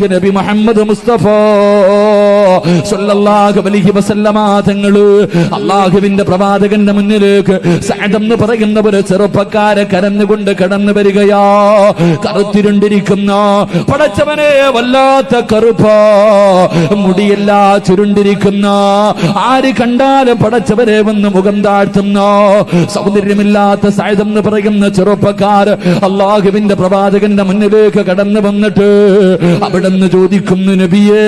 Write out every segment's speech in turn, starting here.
نبي محمد مصطفى. അള്ളാഹുവിന്റെ പ്രവാചകന്റെ മുന്നിലേക്ക് സഅദ് എന്ന് പറയുന്ന ഒരു ചെറുപ്പക്കാരെ കരന്നുകൊണ്ട് കടന്നു വരികയാ. കറുത്തിരുണ്ടിരിക്കുന്ന പടച്ചവനെ വല്ലാത്ത കറുപ്പ. മുടിയല്ല ചുരുണ്ടിരിക്കുന്ന. ആര് കണ്ടാലും പടച്ചവരെ വന്ന് മുഖം താഴ്ത്തുന്ന. സൗന്ദര്യമില്ലാത്ത സഅദ് എന്ന് പറയുന്ന ചെറുപ്പക്കാർ അള്ളാഹുവിന്റെ പ്രവാചകന്റെ മുന്നിലേക്ക് കടന്നു വന്നിട്ട് അവിടെ നിന്ന് ചോദിക്കുന്നു നബിയേ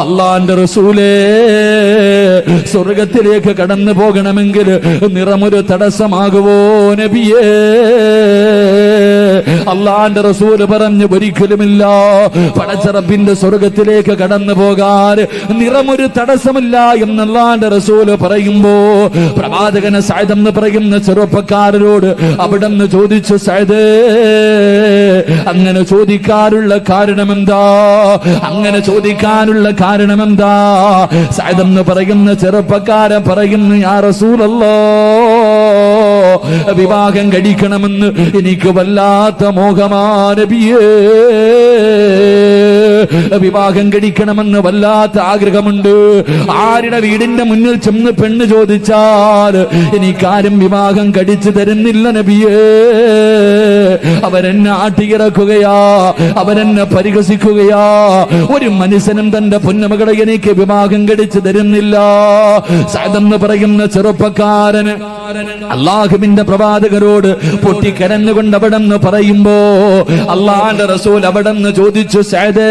അള്ളാന്റെ റസൂലേ സ്വർഗത്തിലേക്ക് കടന്നു പോകണമെങ്കിൽ നിറമൊരു തടസ്സമാകുവോ നബിയേ? അള്ളാന്റെ റസൂൽ പറഞ്ഞു ഒരിക്കലുമില്ല. പടച്ചറപ്പിന്റെ സ്വർഗത്തിലേക്ക് കടന്നു പോകാൻ നിറമൊരു തടസ്സമില്ല എന്നല്ലാന്റെ റസൂൽ പറയുമ്പോ പ്രവാചകന് എന്ന് പറയുന്ന ചെറുപ്പക്കാരനോട് അവിടെ നിന്ന് ചോദിച്ചു സായത് അങ്ങനെ ചോദിക്കാനുള്ള കാരണം എന്താ അങ്ങനെ ചോദിക്കാനുള്ള കാരണമെന്താ? എന്താ എന്ന് പറയുന്ന ചെറുപ്പക്കാരൻ പറയുന്നു ആ റസൂലല്ലോ വിവാഹം കഴിക്കണമെന്ന് എനിക്ക് വല്ലാത്ത മോഹമാനബിയേ വിവാഹം കഴിക്കണമെന്ന് വല്ലാത്ത ആഗ്രഹമുണ്ട്. ആരുടെ വീടിന്റെ മുന്നിൽ ചെന്ന് പെണ്ണ് ചോദിച്ചാൽ എനിക്കാരും വിവാഹം കഴിച്ചു തരുന്നില്ല നബിയേ. അവരെന്നെ ആട്ടിയിറക്കുകയാ അവരെന്നെ പരിഹസിക്കുകയാ. ഒരു മനുഷ്യനും തന്റെ പൊന്നമകളെ എനിക്ക് വിവാഹം കഴിച്ചു തരുന്നില്ല. സൈതെന്ന് പറയുന്ന ചെറുപ്പക്കാരന് അള്ളാഹുവിന്റെ പ്രവാചകരോട് പൊട്ടിക്കരഞ്ഞുകൊണ്ട് അവിടെ നിന്ന് പറയുമ്പോ അള്ളാന്റെ റസൂൽ അവിടെ നിന്ന് ചോദിച്ചു സൈദേ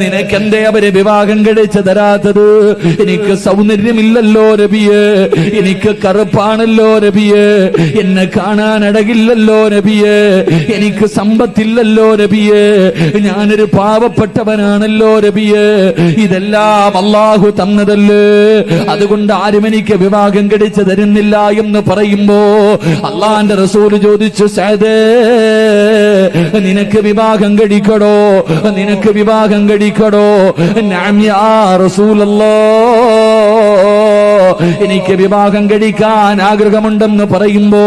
നിനക്കെന്തേ അവർ വിവാഹം കഴിച്ചു തരാത്തത്? എനിക്ക് സൗന്ദര്യമില്ലല്ലോ രബിയെ എനിക്ക് കറുപ്പാണല്ലോ രബിയെ എന്നെ കാണാൻ അടകില്ലല്ലോ രബിയെ എനിക്ക് സമ്പത്തില്ലല്ലോ രബിയെ ഞാനൊരു പാവപ്പെട്ടവനാണല്ലോ രബിയെ ഇതെല്ലാം അള്ളാഹു തന്നതല്ലേ? അതുകൊണ്ട് ആരും എനിക്ക് വിവാഹം കടിച്ചു തരുന്നില്ല എന്ന് പറയുമ്പോ അള്ളാന്റെ റസൂൽ ചോദിച്ചു സാദേ നിനക്ക് വിവാഹം കഴിക്കടോ? നിനക്ക് വിവാഹം കഴിക്കടോ? ഞാൻ റസൂലല്ലോ. എനിക്ക് വിവാഹം കഴിക്കാൻ ആഗ്രഹമുണ്ടെന്ന് പറയുമ്പോ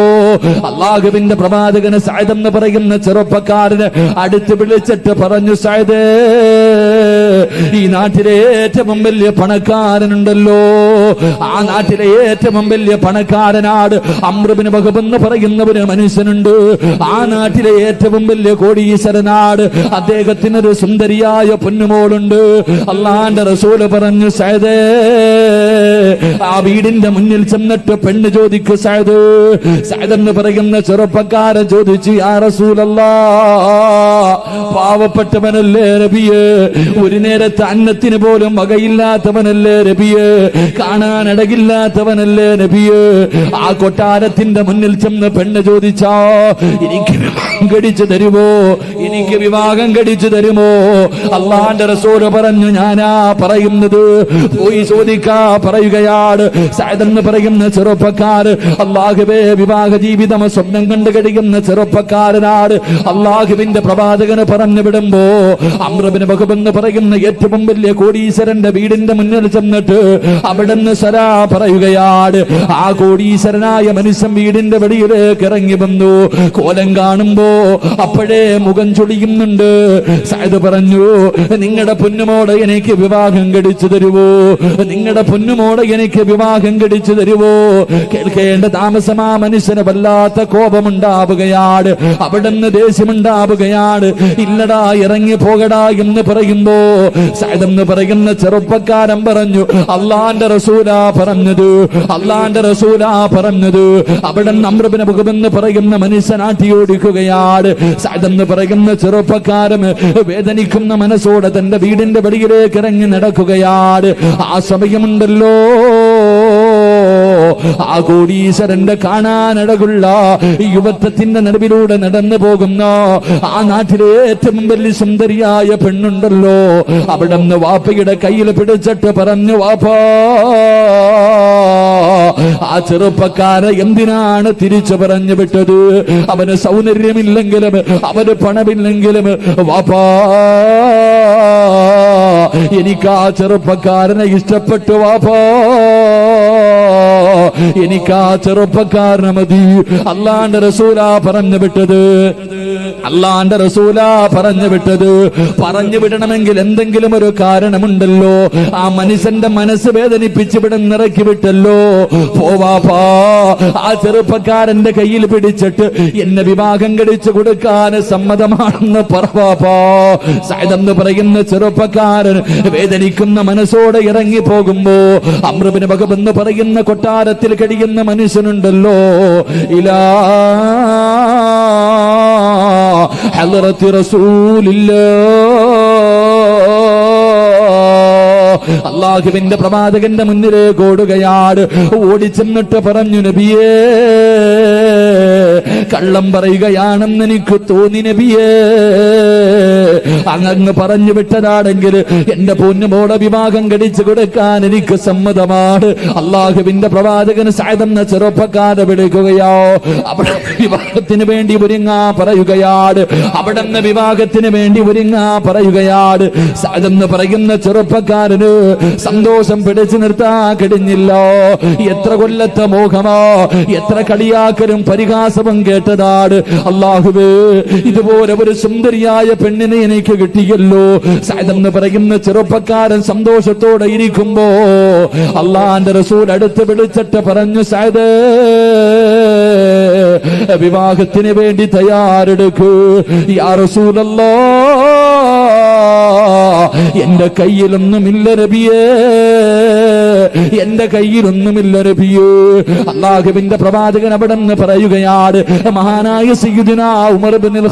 അള്ളാഹുവിന്റെ പ്രവാചകന് സായതെന്ന് പറയുന്ന ചെറുപ്പക്കാരന് അടുത്ത് വിളിച്ചിട്ട് പറഞ്ഞു സായദേ ഈ നാട്ടിലെ ഏറ്റവും വലിയ പണക്കാരനുണ്ടല്ലോ. ആ നാട്ടിലെ ഏറ്റവും വലിയ പണക്കാരനാട് അമൃബിന് വകുപ്പെന്ന് പറയുന്ന ഒരു മനുഷ്യനുണ്ട്. ആ നാട്ടിലെ ഏറ്റവും വലിയ കോടീശ്വരനാട് അദ്ദേഹത്തിനൊരു സുന്ദരിയായ പൊന്നുമോളുണ്ട്. അള്ളാന്റെ റസൂൽ പറഞ്ഞു സൈദേ ആ വീടിന്റെ മുന്നിൽ ചെന്നിട്ട് പെണ്ണ് ചോദിക്കു സൈദ് സൈദ് എന്ന് പറയുന്ന ചെറുപ്പക്കാരൻ ചോദിച്ചു ആ റസൂലല്ല പാവപ്പെട്ടവനല്ലേ രബിയെ ഒരു നേരത്തെ അന്നത്തിന് പോലും വകയില്ലാത്തവനല്ലേ രബിയെ കാണാൻ അടകില്ലാത്തവനല്ലേ നബിയെ ആ കൊട്ടാരത്തിന്റെ മുന്നിൽ ചെന്ന് പെണ്ണ് ചോദിച്ചാ എനിക്ക് വിവാഹം കഴിച്ചു തരുമോ? എനിക്ക് വിവാഹം കടിച്ചു തരുമോ? അള്ളാന്റെ റസൂൽ പറഞ്ഞു ഞാനാ പറയുന്നത്. പോയി ചോദിക്കാ പറയുകയാണ്. സായതെന്ന് പറയുന്ന ചെറുപ്പക്കാർ അള്ളാഹുവേ വിവാഹ ജീവിതം സ്വപ്നം കണ്ടു കഴിയുന്ന ചെറുപ്പക്കാരനാട് അള്ളാഹുവിന്റെ പ്രവാചകന് പറഞ്ഞു വിടുമ്പോ അമ്രബിന് ബഹുബെന്ന് പറയുന്ന ഏറ്റവും വലിയ കോടീശ്വരന്റെ വീടിന്റെ മുന്നിൽ ചെന്നിട്ട് അവിടുന്ന് സരാ പറയുകയാണ്. ആ കോടീശ്വരനായ മനുഷ്യൻ വീടിന്റെ വെളിയിലേക്ക് ഇറങ്ങി വന്നു. കോലം കാണുമ്പോ അപ്പോഴേ മുഖം ചൊടിയുന്നുണ്ട് സായത് പറഞ്ഞു നിങ്ങളുടെ പൊന്നുമോടെ എനിക്ക് വിവാഹം കടിച്ചു തരുവോ? നിങ്ങളുടെ പൊന്നുമോടെ എനിക്ക് വിവാഹം കഴിച്ചു തരുവോ? കേൾക്കേണ്ട താമസം ആ മനുഷ്യന് വല്ലാത്ത കോപമുണ്ടാവുകയാണ്. അവിടുന്ന് ദേഷ്യമുണ്ടാവുകയാണ്. ഇല്ലടാ ഇറങ്ങി പോകടാ എന്ന് പറയുമ്പോ സായതെന്ന് പറയുന്ന ചെറുപ്പക്കാരൻ പറഞ്ഞു അള്ളാന്റെ റസൂലാ പറഞ്ഞത് അള്ളാന്റെ റസൂലാ പറഞ്ഞത്. അവിടെ നമ്രബിന് മുഖമെന്ന് പറയുന്ന മനുഷ്യനാട്ടി ഓടിക്കുകയാണ് സായതെന്ന് പറയുന്ന ചെറുപ്പക്കാരൻ വേദനിക്കുന്ന മനസ്സോടെ തന്റെ വീടിന്റെ വെളിയിലേക്ക് ഇറങ്ങി നടക്കുകയാണ്. ആ സമയമുണ്ടല്ലോ. ആ കോടീശ്വരന്റെ കാണാനടകുള്ള യുവത്വത്തിന്റെ നടുവിലൂടെ നടന്നു പോകുന്ന ആ നാട്ടിലെ ഏറ്റവും വലിയ സുന്ദരിയായ പെണ്ണുണ്ടല്ലോ. അവിടെ നിന്ന് വാപ്പയുടെ കയ്യിൽ പിടിച്ചിട്ട് പറഞ്ഞു വാപ്പാ ആ ചെറുപ്പക്കാര എന്തിനാണ് തിരിച്ചു പറഞ്ഞു വിട്ടത്? അവന് സൗന്ദര്യമില്ലെങ്കിലും അവന് പണമില്ലെങ്കിലും വാപ്പാ എനിക്ക് ആ ചെറുപ്പക്കാരനെ ഇഷ്ടപ്പെട്ടു വാപ്പാ. എനിക്ക് ആ ചെറുപ്പക്കാരനെ മതി. അള്ളാന്റെ റസൂല പറഞ്ഞു വിട്ടത്. അള്ളാന്റെ റസൂല പറഞ്ഞു വിട്ടത്. പറഞ്ഞു വിടണമെങ്കിൽ എന്തെങ്കിലും ഒരു കാരണമുണ്ടല്ലോ. ആ മനുഷ്യന്റെ മനസ്സ് വേദനിപ്പിച്ച് ഇവിടെ നിറക്കി വിട്ടല്ലോ. പോവാപ്പാ ആ ചെറുപ്പക്കാരന്റെ കയ്യിൽ പിടിച്ചിട്ട് എന്നെ വിവാഹം കഴിച്ചു കൊടുക്കാൻ സമ്മതമാണെന്ന് പറവാപ്പാ സൈതെന്ന് പറയുന്ന ചെറുപ്പക്കാരൻ വേദനിക്കുന്ന മനസ്സോടെ ഇറങ്ങി പോകുമ്പോ അമൃപിന് വകുപ്പെന്ന് പറയുന്ന അന്ധകാരത്തിൽ കഴിയുന്ന മനുഷ്യനുണ്ടല്ലോ. ഇലാ ഹലറത്തി അള്ളാഹുവിന്റെ പ്രവാചകന്റെ മുന്നിലേക്ക് ഓടുകയാട്. ഓടിച്ചെന്നിട്ട് പറഞ്ഞു നബിയേ കള്ളം പറയുകയാണെന്ന് എനിക്ക് തോന്നി നബിയേ. അങ്ങ് പറഞ്ഞു വിട്ടതാണെങ്കിൽ എന്റെ പൊന്നുമോടെ വിവാഹം കടിച്ചു കൊടുക്കാൻ എനിക്ക് സമ്മതമാണ്. അള്ളാഹുവിന്റെ പ്രവാചകന് സായതെന്ന ചെറുപ്പക്കാരെ വിളിക്കുകയോ അവിടെ വിവാഹത്തിന് വേണ്ടി ഒരുങ്ങാ പറയുകയാണ് അവിടെ നിന്ന് വിവാഹത്തിന് വേണ്ടി ഒരുങ്ങാ പറയുകയാണ് സായതെന്ന് പറയുന്ന ചെറുപ്പക്കാരന് സന്തോഷം പിടിച്ചു നിർത്താ കഴിഞ്ഞില്ലോ. എത്ര കൊല്ലത്തെ മോഹമോ എത്ര കളിയാക്കലും പരിഹാസവും കേട്ടതാണ്. അള്ളാഹുവേ ഇതുപോലെ ഒരു സുന്ദരിയായ പെണ്ണിനെ എനിക്ക് കിട്ടിയല്ലോ. എന്ന് പറയുന്ന ചെറുപ്പക്കാരൻ സന്തോഷത്തോടെ ഇരിക്കുമ്പോ അള്ളാന്റെ റസൂൽ അടുത്ത് വിളിച്ചിട്ട് പറഞ്ഞു സായത് വിവാഹത്തിന് വേണ്ടി തയ്യാറെടുക്കൂ. യാ റസൂലല്ലോ എന്റെ കയ്യിലൊന്നുമില്ല നബിയേ. എന്റെ കയ്യിലൊന്നുമില്ല നബിയേ. അള്ളാഹുവിന്റെ പ്രവാചകൻ അവിടെ നിന്ന് പറയുകയാണ് മഹാനായ സയ്യിദിന ഉമർ ബിൻ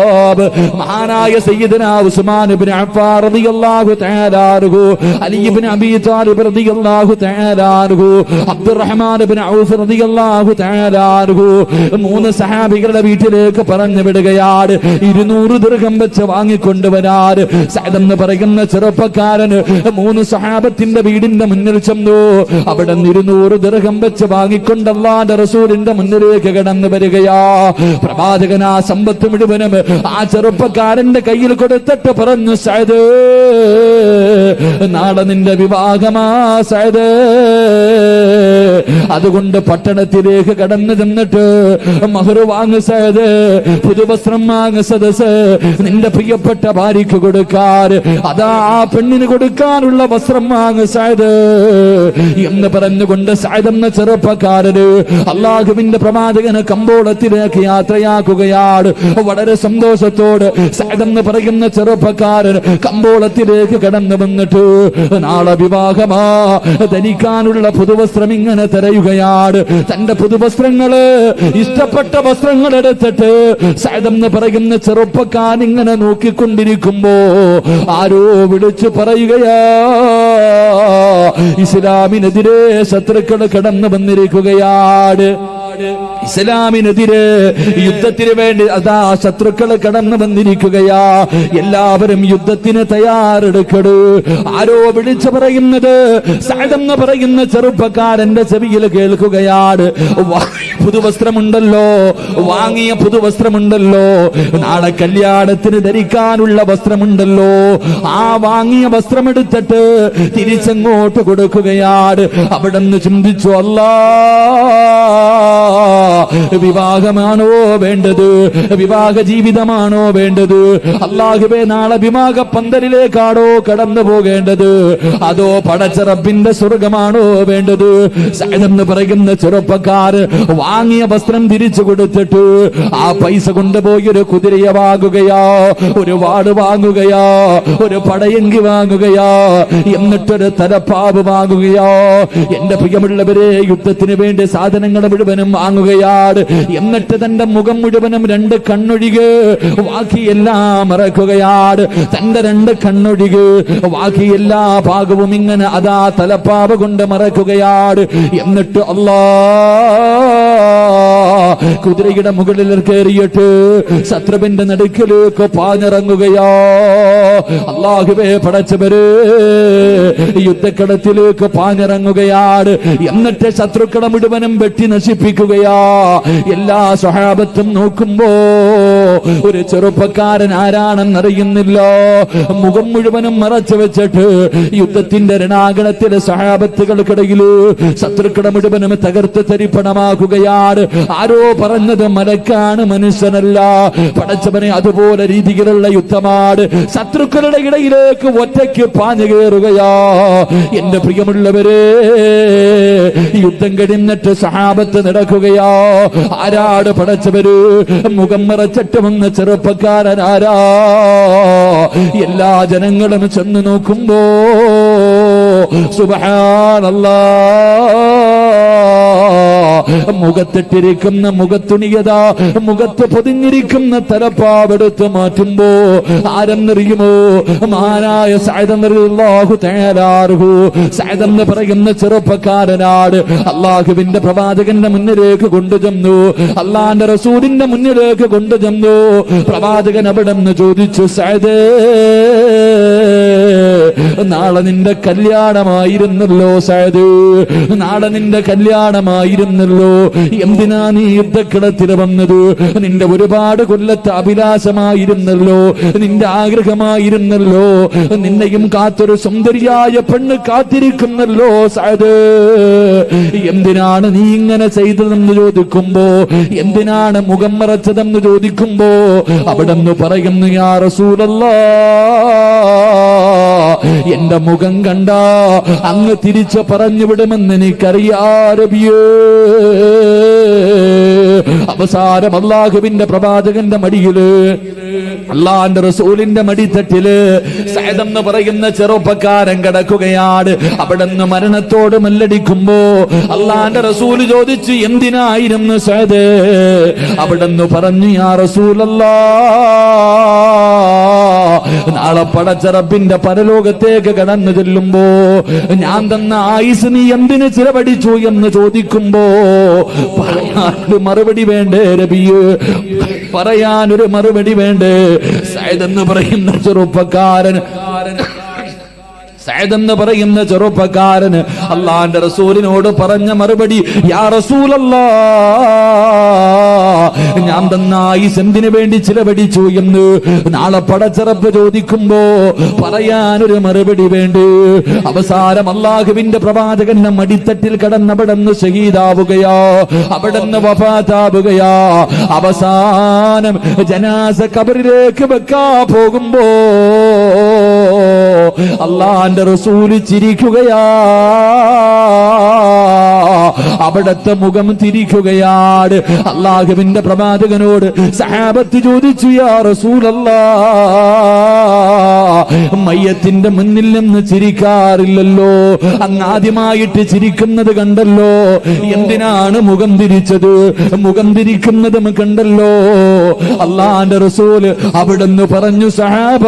ഖത്താബ് മഹാനായ സയ്യിദന ഉസ്മാൻ ഇബ്നു അഫ്ഫാൻ റളിയല്ലാഹു തആല അൻഹു അലി ഇബ്നു അബീ താലിബ് റളിയല്ലാഹു തആല അൻഹു അബ്ദുറഹ്മാൻ ഇബ്നു ഔഫ് റളിയല്ലാഹു തആല അൻഹു. മൂന്ന് സഹാബികളുടെ വീട്ടിലേക്ക് പറഞ്ഞു വിടുകയാണ്. ഇരുന്നൂറ് ദീർഘം വെച്ച് വാങ്ങിക്കൊണ്ടുവരാൻ. എന്ന് പറയുന്ന ചെറുപ്പക്കാരന് മൂന്ന് സഹാബത്തിന്റെ വീടിന്റെ മുന്നിൽ ചെന്നു. അവിടെ ഇരുന്നൂറ് ദീർഘം വെച്ച് വാങ്ങിക്കൊണ്ട് അള്ളാന്റെ റസൂലിന്റെ മുന്നിലേക്ക് കടന്നു വരികയാ. പ്രവാചകൻ ആ സമ്പത്ത് മുഴുവനും ആ ചെറുപ്പക്കാരന്റെ കയ്യിൽ കൊടുത്തിട്ട് പറഞ്ഞു സയദ് നാളെ നിന്റെ വിവാഹമാ സയദ് അതുകൊണ്ട് പട്ടണത്തിലേക്ക് കടന്നു ചെന്നിട്ട് വാങ്ങ സയദ് പുതുവസ്ത്രം വാങ്ങ സദസ് നിന്റെ പ്രിയപ്പെട്ട ഭാര്യയ്ക്ക് കൊടുക്കാൻ അതാ ആ പെണ്ണിന് കൊടുക്കാനുള്ള വസ്ത്രം വാങ്ങ സയദ് എന്ന് പറഞ്ഞുകൊണ്ട് സായതെന്ന ചെറുപ്പക്കാരന് അള്ളാഹുവിന്റെ പ്രവാചകന് കമ്പോളത്തിലേക്ക് യാത്രയാക്കുകയാണ്. വളരെ സന്തോഷത്തോട് സയദ് എന്ന് പറയുന്ന ചെറുപ്പക്കാരൻ കമ്പോളത്തിലേക്ക് കടന്നു വന്നിട്ട് നാളെ വിവാഹമാ. ധരിക്കാനുള്ള പുതുവസ്ത്രം ഇങ്ങനെ തിരയുകയാണ്. തന്റെ പുതുവസ്ത്രങ്ങൾ ഇഷ്ടപ്പെട്ട വസ്ത്രങ്ങൾ എടുത്തിട്ട് സയദ് എന്ന് പറയുന്ന ചെറുപ്പക്കാരൻ ഇങ്ങനെ നോക്കിക്കൊണ്ടിരിക്കുമ്പോ ആരോ വിളിച്ചു പറയുകയാ. ഇസ്ലാമിനെതിരെ ശത്രുക്കൾ കടന്നു വന്നിരിക്കുകയാണ്. ഇസ്ലാമിനെതിരെ യുദ്ധത്തിന് വേണ്ടി അതാ ശത്രുക്കൾ കടന്നു വന്നിരിക്കുകയാ. എല്ലാവരും യുദ്ധത്തിന് തയ്യാറെടുക്കടു. ആരോ വിളിച്ചു പറയുന്നത് സാധെന്ന് പറയുന്ന ചെറുപ്പക്കാരന്റെ ചെവിയിൽ കേൾക്കുകയാണ്. പുതുവസ്ത്രമുണ്ടല്ലോ വാങ്ങിയ പുതുവസ്ത്രമുണ്ടല്ലോ നാളെ കല്യാണത്തിന് ധരിക്കാനുള്ള വസ്ത്രമുണ്ടല്ലോ. ആ വാങ്ങിയ വസ്ത്രമെടുത്തിട്ട് തിരിച്ചങ്ങോട്ട് കൊടുക്കുകയാണ്. അവിടെ നിന്ന് ചിന്തിച്ചു അല്ലാ വിവാഹമാണോ വേണ്ടത്? വിവാഹ ജീവിതമാണോ വേണ്ടത്? അള്ളാഹുബേ നാളെ വിവാഹ പന്തലിലേക്കാണോ കടന്നു പോകേണ്ടത്? അതോ പടച്ചറപ്പിന്റെ സ്വർഗമാണോ വേണ്ടത്? എന്ന് പറയുന്ന ചെറുപ്പക്കാർ വാങ്ങിയ വസ്ത്രം തിരിച്ചു കൊടുത്തിട്ട് ആ പൈസ കൊണ്ടുപോയി ഒരു കുതിരയെ വാങ്ങുകയോ ഒരു വാട് വാങ്ങുകയോ ഒരു പടയങ്കി വാങ്ങുകയോ എന്നിട്ടൊരു തലപ്പാവ് വാങ്ങുകയോ. എന്റെ പ്രിയമുള്ളവരെ യുദ്ധത്തിന് വേണ്ടി സാധനങ്ങൾ മുഴുവനും വാങ്ങുകയാണ് എന്നിട്ട് തന്റെ മുഖം മുഴുവനും രണ്ട് കണ്ണൊഴികെ. മറക്കുകയാട്. മറക്കുകയാണ് തന്റെ രണ്ട് കണ്ണൊഴികെ. ബാക്കി എല്ലാ ഭാഗവും ഇങ്ങനെ അതാ തലപ്പാവ് കൊണ്ട് മറക്കുകയാണ് എന്നിട്ട് അല്ലാ കുതിരയുടെ മുകളിൽ കയറിയിട്ട് ശത്രുവിന്റെ നടുക്കിലേക്ക് പാഞ്ഞിറങ്ങുകയാ. അള്ളാഹുവേ പടച്ചവര് യുദ്ധക്കടത്തിലേക്ക് പാഞ്ഞിറങ്ങുകയാണ്. എന്നിട്ട് ശത്രുക്കളെ മുഴുവനും വെട്ടി നശിപ്പിക്കുകയാ. എല്ലാ സ്വഹാബത്തും നോക്കുമ്പോ ഒരു ചെറുപ്പക്കാരൻ ആരാണെന്നറിയുന്നില്ല. മുഖം മുഴുവനും മറച്ചു വെച്ചിട്ട് യുദ്ധത്തിന്റെ രണാകണത്തിലെ സഹാബത്തുകൾക്കിടയിൽ ശത്രുക്കളെ മുഴുവനും തകർത്ത് തരിപ്പണമാക്കുകയാണ്. ആരോ പറഞ്ഞത് മലക്കാണ് മനുഷ്യനല്ല. പടച്ചവനെ അതുപോലെ രീതിയിലുള്ള യുദ്ധമാണ്. ശത്രുക്കളുടെ ഇടയിലേക്ക് ഒറ്റയ്ക്ക് പാഞ്ഞു കയറുകയാ. എന്റെ പ്രിയമുള്ളവരെ യുദ്ധം കഴിഞ്ഞിട്ട് സഹാബത്ത് നടക്കുകയാ. ആരാട് പടച്ചവര്? മുഖം മറച്ചിട്ട് വന്ന ചെറുപ്പക്കാരൻ ആരാ? എല്ലാ ജനങ്ങളും ചെന്ന് നോക്കുമ്പോ സുബഹാനല്ലാ. മുഖത്തിട്ടിരിക്കുന്ന മുഖത്തുണിയത മുഖത്ത് പൊതിഞ്ഞിരിക്കുന്ന തലപ്പാവെടുത്ത് മാറ്റുമ്പോ ആരെന്നറിയുമോ? മാനായ തയ്യാറാർഹു സായതെന്ന് പറയുന്ന ചെറുപ്പക്കാരനാട് അള്ളാഹുവിന്റെ പ്രവാചകന്റെ മുന്നിലേക്ക് കൊണ്ടുചെന്നു. അള്ളാന്റെ റസൂലിന്റെ മുന്നിലേക്ക് കൊണ്ടുചെന്നു. പ്രവാചകൻ അവിടെ നിന്ന് ചോദിച്ചു സായതേ നാളെ നിന്റെ കല്യാണമായിരുന്നല്ലോ സായദ് നാളെ നിന്റെ കല്യാണമായിരുന്നല്ലോ എന്തിനാ നീ യുദ്ധക്കിടത്തിൽ വന്നത്? നിന്റെ ഒരുപാട് കൊല്ലത്തെ അഭിലാഷമായിരുന്നല്ലോ. നിന്റെ ആഗ്രഹമായിരുന്നല്ലോ. നിന്നെയും കാത്തൊരു സുന്ദരിയായ പെണ്ണ് കാത്തിരിക്കുന്നല്ലോ സാദ് എന്തിനാണ് നീ ഇങ്ങനെ ചെയ്തതെന്ന് ചോദിക്കുമ്പോ? എന്തിനാണ് മുഖം മറച്ചതെന്ന് ചോദിക്കുമ്പോ? അവിടെ നിന്ന് പറയുന്നു യാ റസൂലല്ലാ. എന്റെ മുഖം കണ്ട അങ്ങ് തിരിച്ചു പറഞ്ഞു വിടുമെന്ന് എനിക്കറിയാരബിയേ അവസാനം അള്ളാഹുവിന്റെ പ്രവാചകന്റെ മടിയിൽ അള്ളാന്റെ റസൂലിന്റെ മടിത്തട്ടിൽ സൈദെന്ന് പറയുന്ന ചെറുപ്പക്കാരൻ കിടക്കുകയാണ്. അവിടെ നിന്ന് മരണത്തോട് മല്ലടിക്കുമ്പോ അള്ളാന്റെ റസൂൽ ചോദിച്ചു എന്തിനായിരുന്നു സേതേ അവിടെ നിന്ന് പറഞ്ഞു ആ റസൂലല്ലാ. നാളെ പടച്ചറപ്പിന്റെ പരലോകത്തേക്ക് കടന്നു ചെല്ലുമ്പോ ഞാൻ തന്ന ആയുസ് നീ എന്തിനു ചിലവടിച്ചു എന്ന് ചോദിക്കുമ്പോ പറയാനൊരു മറുപടി വേണ്ടേ രബിയ് പറയാനൊരു മറുപടി വേണ്ടേ? സൈതെന്ന് പറയുന്ന ചെറുപ്പക്കാരൻ സൈദ് എന്ന് പറയുന്ന ചെറുപ്പക്കാരന് അള്ളാന്റെ റസൂലിനോട് പറഞ്ഞ മറുപടി യാ റസൂലല്ലാ ഞാൻ തന്ന എന്തിനു വേണ്ടി ചിലവടിച്ചു എന്ന് നാളെ പടച്ചിറപ്പ് ചോദിക്കുമ്പോ പറയാനൊരു മറുപടി വേണ്ടി? അവസാനം അള്ളാഹുവിന്റെ പ്രവാചകന്റെ മടിത്തട്ടിൽ കടന്നവിടന്ന് ഷഹീദാവുകയോ അവിടെന്ന് വഫാത്താവുകയാ. അവസാനം ജനാസ കബറിലേക്ക് വെക്കാ പോകുമ്പോ അള്ളാന്റെ റസൂൽ ചിരിക്കുകയാ. അവിടത്തെ മുഖം തിരിക്കുകയാണ്. അള്ളാഹുവിന്റെ പ്രവാചകനോട് സഹാബത്ത് ചോദിച്ചു യാ റസൂലല്ലാ മയ്യത്തിന്റെ മുന്നിൽ നിന്ന് ചിരിക്കാറില്ലല്ലോ. അങ്ങ് ആദ്യമായിട്ട് ചിരിക്കുന്നത് കണ്ടല്ലോ. എന്തിനാണ് മുഖം തിരിച്ചത്? മുഖം തിരിക്കുന്നത് കണ്ടല്ലോ. അള്ളാന്റെ റസൂൽ അവിടുന്ന് പറഞ്ഞു സഹാബ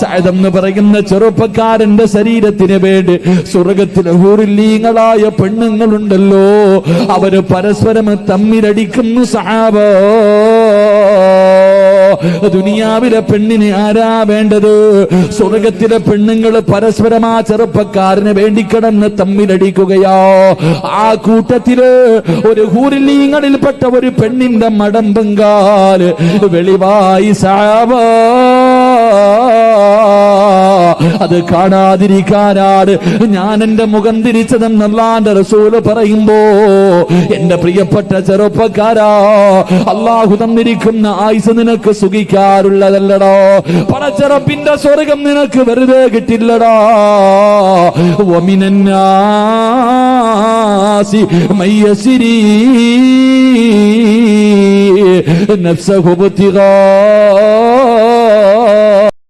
സഅദെന്ന് പറയുന്ന ചെറുപ്പക്കാരന്റെ ശരീരത്തിന് വേണ്ടി സ്വർഗത്തിലെ ഹൂറില്ലീങ്ങളായ പെണ്ണുങ്ങളുണ്ടല്ലോ. അവർ പരസ്പരം തമ്മിലടിക്കുന്നു സഹാബ. ദുനിയാവിലെ പെണ്ണിന് ആരാ വേണ്ടത്? സ്വർഗത്തിലെ പെണ്ണുങ്ങൾ പരസ്പരം ആ ചെറുപ്പക്കാരന് വേണ്ടി കിടന്ന് തമ്മിലടിക്കുകയോ. ആ കൂട്ടത്തിൽ ഒരു ഹൂരിലീങ്ങളിൽപ്പെട്ട ഒരു പെണ്ണിന്റെ മടം ബംഗാൽ വെളിവായി സാവ അത് കാണാതിരിക്കാനാണ് ഞാൻ എന്റെ മുഖം തിരിച്ചതെന്നല്ലാന്റെ റസൂല് പറയുമ്പോ എന്റെ പ്രിയപ്പെട്ട ചെറുപ്പക്കാരാ അള്ളാഹു തന്നിരിക്കുന്ന ആയുസ് നിനക്ക് സുഖിക്കാറുള്ളതല്ലടോ പടച്ചെറപ്പിന്റെ സ്വർഗം നിനക്ക് വെറുതെ കിട്ടില്ലടാ ഒമിനാസി മയ്യസിരി نفسه ابتغاء